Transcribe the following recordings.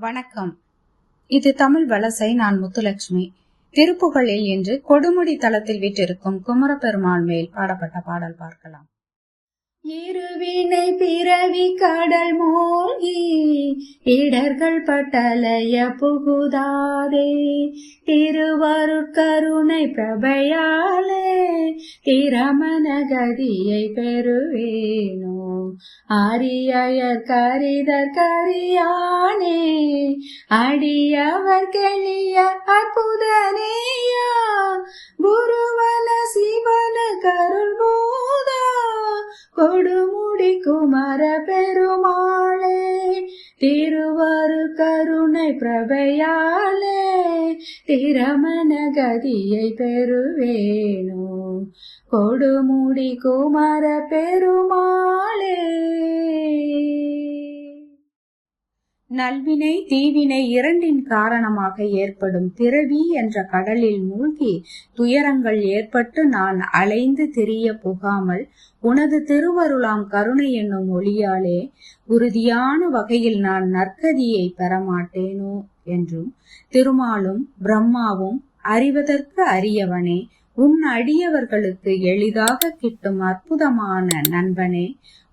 வணக்கம். இது தமிழ் வலசை நான் முத்துலட்சுமி. திருப்புகழில் இன்று கொடுமுடி தளத்தில் விட்டிருக்கும் குமரப்பெருமாள் மேல் பாடப்பட்ட பாடல் பார்க்கலாம். இருவினை பிறவி கடல் மூழ்கி இடர்கள் பட்டலைய புகுதாதே. திருவருட்கருணை பிரபையாலே திறமனகதியை பெறுவேனோ. அரியர் கரிதர் கரியானே அடியவர் கெளிய அற்புதனேயா. குருவன சிவன கருள் போதா குமர பெருமாளே திருவரு கருணை பிரபையாலே திறமன கதியை பெறுவேனோ. கொடுமுடி குமர பெருமா நல்வினை தீவினை இரண்டின் காரணமாக ஏற்படும் பிறவி என்ற கடலில் மூழ்கி துயரங்கள் ஏற்பட்டு நான் அலைந்து திரிய புகாமல் உனது திருவருளாம் கருணை என்னும் ஒளியாலே உறுதியான வகையில் நான் நற்கதியை பெறமாட்டேனோ என்றும் திருமாலும் பிரம்மாவும் அறிவதற்கு அரியவனே உன் அடியவர்களுக்கு எளிதாக கிட்டும் அற்புதமான நண்பனே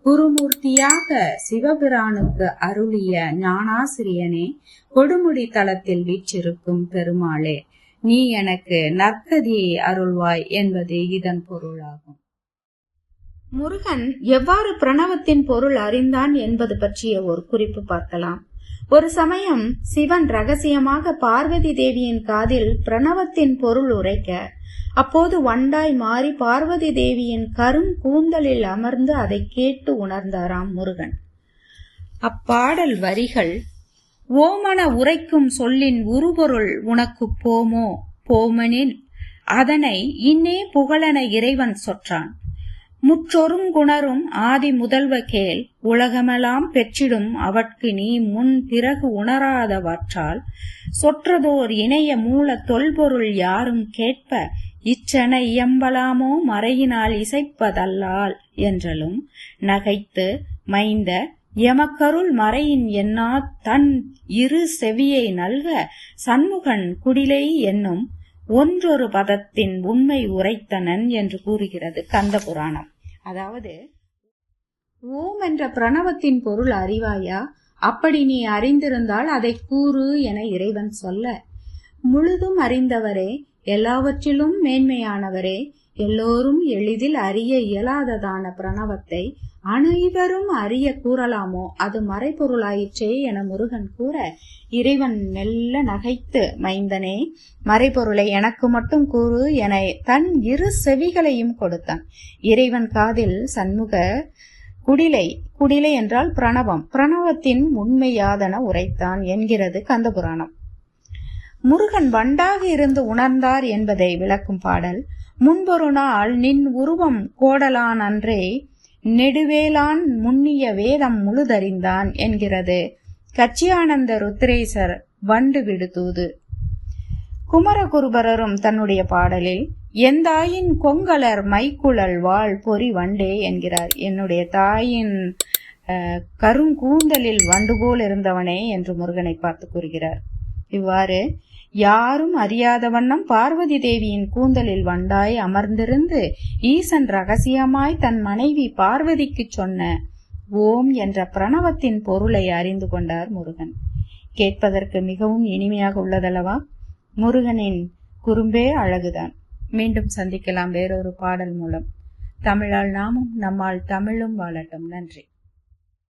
குருமூர்த்தியாக சிவபிரானுக்கு அருளிய ஞானாசிரியனே கொடுமுடி தளத்தில் வீற்றிருக்கும் பெருமாளே நீ எனக்கு நற்கதியை அருள்வாய் என்பது இதன் பொருளாகும். முருகன் எவ்வாறு பிரணவத்தின் பொருள் அறிந்தான் என்பது பற்றிய ஒரு குறிப்பு பார்க்கலாம். ஒரு சமயம் சிவன் ரகசியமாக பார்வதி தேவியின் காதில் பிரணவத்தின் பொருள் உரைக்க அப்போது வண்டாய் மாறி பார்வதி தேவியின் கரும் கூந்தலில் அமர்ந்து அதை கேட்டு உணர்ந்தாராம் முருகன். அப்பாடல் வரிகள் ஓமன உரைக்கும் சொல்லின் உருபொருள் உனக்கு போமோ? போமனின் அதனை இன்னே புகழென இறைவன் சொற்றான். முற்றொரும் குணரும் ஆதி முதல்வ கேள் உலகமெல்லாம் பெற்றிடும் அவற்கு நீ முன் பிறகு உணராதவற்றால் சொற்றதோர் இணைய மூல தொல்பொருள் யாரும் கேட்ப இச்சனை இயம்பலாமோ மறையினால் இசைப்பதல்லால் என்றலும் நகைத்து மைந்த எமக்கருள் மறையின் என்னா தன் இரு செவியை நல்க சண்முகன் குடிலை என்னும் ஒன்றொரு பதத்தின் உண்மை உரைத்தனன் என்று கூறுகிறது கந்த புராணம் அதாவது ஓம் என்ற பிரணவத்தின் பொருள் அறிவாயா? அப்படி நீ அறிந்திருந்தால் அதை கூறு என இறைவன் சொல்ல. முழுதும் அறிந்தவரே எல்லாவற்றிலும் மேன்மையானவரே எல்லோரும் எளிதில் அறிய இயலாததான பிரணவத்தை அனைவரும் அறிய கூறலாமோ? அது மறைபொருளாயிற்றே என முருகன் கூற இறைவன் மெல்ல நகைத்து மைந்தனே மறைபொருளை எனக்கு மட்டும் கூறு என தன் இரு செவிகளையும் கொடுத்தான். இறைவன் காதில் சண்முக குடிலை குடிலை என்றால் பிரணவம். பிரணவத்தின் உண்மையாதன உரைத்தான் என்கிறது கந்தபுராணம். முருகன் வண்டாக இருந்து உணர்ந்தார் என்பதை விளக்கும் பாடல் முன்பொரு நாள் நின் உருவம் கோடலான் அன்றே நெடுவேலான் முன்னிய வேதம் முழுதறிந்தான் என்கிறது. கச்சியானந்த ருத்ரேசர் வண்டு விடுதூது குமரகுருபரரும் தன்னுடைய பாடலில் எந்தாயின் கொங்கலர் மைக்குழல் வாழ் பொறி வண்டே என்கிறார். என்னுடைய தாயின் கருங்கூந்தலில் வண்டு போல் இருந்தவனே என்று முருகனை பார்த்து கூறுகிறார். இவ்வாறு யாரும் அறியாத வண்ணம் பார்வதி தேவியின் கூந்தலில் வண்டாய் அமர்ந்திருந்து ஈசன் ரகசியமாய் தன் மனைவி பார்வதிக்கு சொன்ன ஓம் என்ற பிரணவத்தின் பொருளை அறிந்து கொண்டார் முருகன். கேட்பதற்கு மிகவும் இனிமையாக உள்ளதல்லவா? முருகனின் குறும்பே அழகுதான். மீண்டும் சந்திக்கலாம் வேறொரு பாடல் மூலம். தமிழால் நாமும் நம்மால் தமிழும் வாழட்டும். நன்றி.